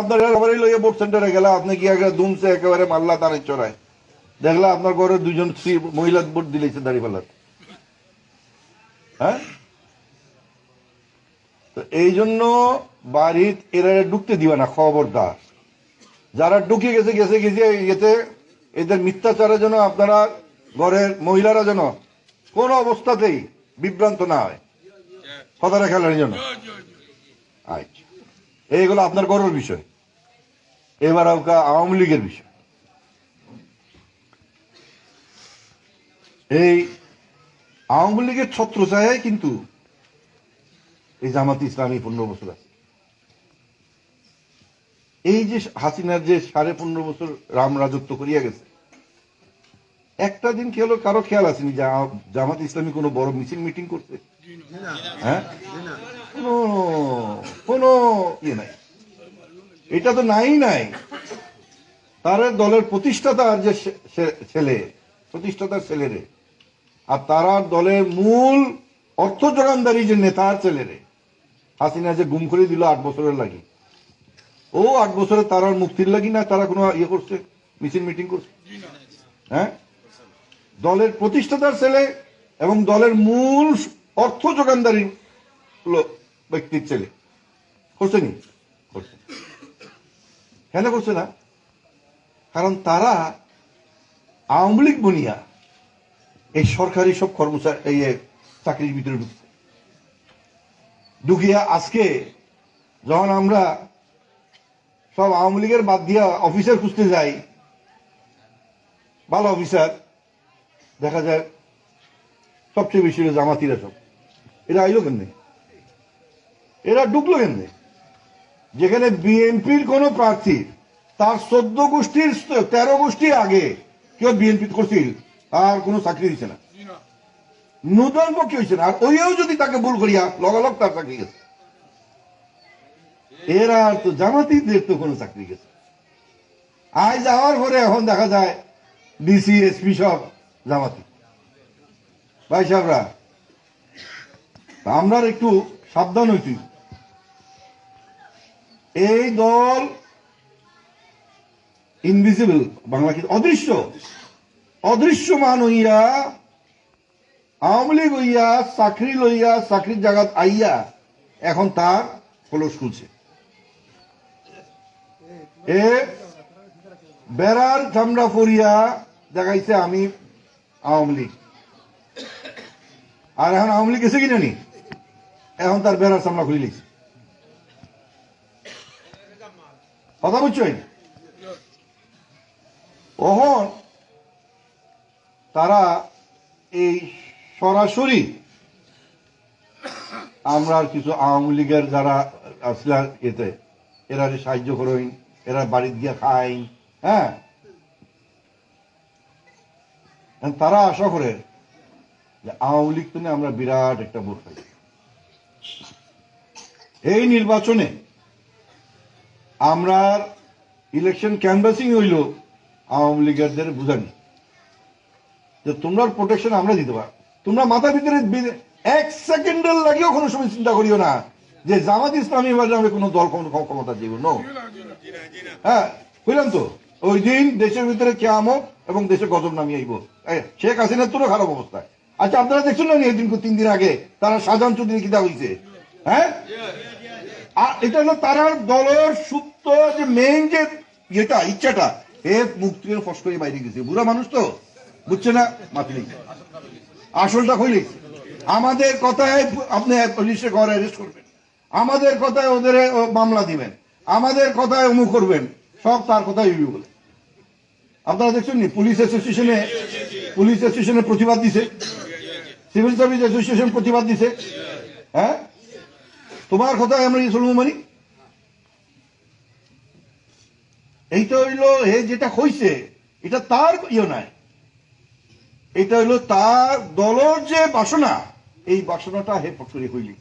আপনার একেবারে লইয়ে বোর্ড সেন্টারে গেলে আপনি কি একেবারে দুমছে একেবারে মাল্লা তারে চড়ায়। দেখলা আপনার ঘরে দুজন স্ত্রী মহিলা ভোট দিলেছে দাঁড়িয়ে পাল্লা হ্যাঁ? তো এই জন্য বাড়িত এরা ঢুকতে দিবে না, খবরদার। যারা ঢুকে গেছে গেছে গেছে এতে এদের মিথ্যাচারের জন্য আপনারা ঘরের মহিলারা যেন কোন অবস্থাতেই বিভ্রান্ত না হয়। কথাটা খেলার জন্য। আচ্ছা। এইগুলো আপনার গর্বের বিষয়। এবার আওয়ামী লীগের বিষয়। এই আওয়ামী লীগের ছত্রছায়ায় কিন্তু এই জামাত ইসলামী পনেরো বছর আছে। এই যে হাসিনার যে সাড়ে পনেরো বছর রাম রাজত্ব করিয়া গেছে একটা দিন কি হলো কারও খেয়াল আসেনি জামাত ইসলামী কোনো বড় মিছিল মিটিং করছে? হ্যাঁ? কোনো কোনো ইয়ে নাই। এটা তো নাই নাই। তার দলের প্রতিষ্ঠাতার যে ছেলে, প্রতিষ্ঠাতার ছেলেরে আর তারা দলের মূল অর্থ যোগানদারী যে নেতার ছেলেরে হাসিনা যে গুম করে দিল আট বছরের লাগি। ও আট বছরে তারার মুক্তির লাগি না, তারা কোনো ইয়ে করছে, মিছিল মিটিং করছে। হ্যাঁ? দলের প্রতিষ্ঠাতার ছেলে এবং দলের মূল অর্থ যোগানদারী ব্যক্তির ছেলে। করছে নি? করছে। কেন করছে না? কারণ তারা আওয়ামী লীগ বনিয়া এই সরকারি সব কর্মচারী, এই চাকরির ভিতরে ঢুকছে। ঢুকিয়া আজকে যখন আমরা সব আওয়ামী লীগের বাদ দিয়া অফিসার খুঁজতে যাই, ভালো অফিসার, দেখা যায় সবচেয়ে বেশি জামাতিরা সব। এরা আইলো কেন এরা ঢুকলো কেন যেখানে বিএনপির কোন প্রার্থী তার চোদ্দ গোষ্ঠীর তেরো গোষ্ঠী আগে কেউ বিএনপি করছিল আর কোনো চাকরি দিচ্ছে না। নূতন পক্ষে হয়েছে না। আর ওইও যদি তাকে ভুল করিয়া লগালগ তার চাকরি গেছে। এরা আর তো জামাতিদের তো কোনো চাকরি গেছে। আজ যাওয়ার পরে এখন দেখা যায় ডিসি এসপি সব জামাতি। ভাই সাহেবরা আমরা একটু সাবধান হইছি। এই দল ইনভিজিবল বাংলা কি? অদৃশ্য। অদৃশ্যমান হইয়া, আওয়ামী লীগ হইয়া, চাকরি লইয়া, চাকরির জায়গা আইয়া এখন তার খোলস খুলছে। এ বেড়ার চামড়া ফরিয়া দেখাইছে আমি আওয়ামী লীগ। আর এখন আওয়ামী লীগ গেছে কিনা নি? এখন তার বেড়ার চামড়া খুলে লিখছে কথা বুঝছেন ওহন তারা এই সরাসরি আমরা কিছু আওয়ামী লীগের যারা আসলে এতে, এরা সাহায্য করেন, এরা বাড়ি গিয়ে খাই হ্যাঁ? তারা আশা করে যে আওয়ামী লীগ তো আমরা বিরাট একটা ভোট পাই এই নির্বাচনে আমরা ইলেকশন ক্যানভাসিং হইল আওয়ামী লীগেরদের বুঝানি। যে তোমরা প্রোটেকশন আমরা দিতে পারো তোমরা মাথার ভিতরে এক সেকেন্ডের লাগেও কোনো সময় চিন্তা করিও না যে জামাত ইসলামী বা কোনো দল ক্ষমতা দিব। নো হ্যাঁ বুঝলাম তো? ওই দিন দেশের ভিতরে কেয়ামত এবং দেশে গজব নামিয়ে আইব। শেখ হাসিনার তোরও খারাপ অবস্থা। আচ্ছা আপনারা দেখছেন না তিন দিন আগে তারা শাহজাহান চৌধুরী কিতা হয়েছে হ্যাঁ? এটা হলো তারার দলের সুপ্ত যে মেইন যে ইচ্ছাটা, এ ফস করে বাইরে গেছে। বুড়া মানুষ তো, বুঝছে না? মাতলি আসলটা আমাদের কথায় আপনি পুলিশে ঘরে অ্যারেস্ট করবেন। আমাদের কথায় ওদের মামলা দিবেন। আমাদের কথায় অমুক করবেন। সব তার কথাই ইউবি বলে। আপনারা দেখছেন নি? পুলিশ অ্যাসোসিয়েশনে পুলিশ অ্যাসোসিয়েশনে প্রতিবাদ দিছে। সিভিল সার্ভিস অ্যাসোসিয়েশন প্রতিবাদ দিছে। হ্যাঁ? তোমার কথায় আমরা চলবো মানি? এইটা হইল হে যেটা হইছে, এটা তার ইয়ে নাই। এটা হইল তার দলর যে বাসনা, এই বাসনাটা হে পটরি হইলি।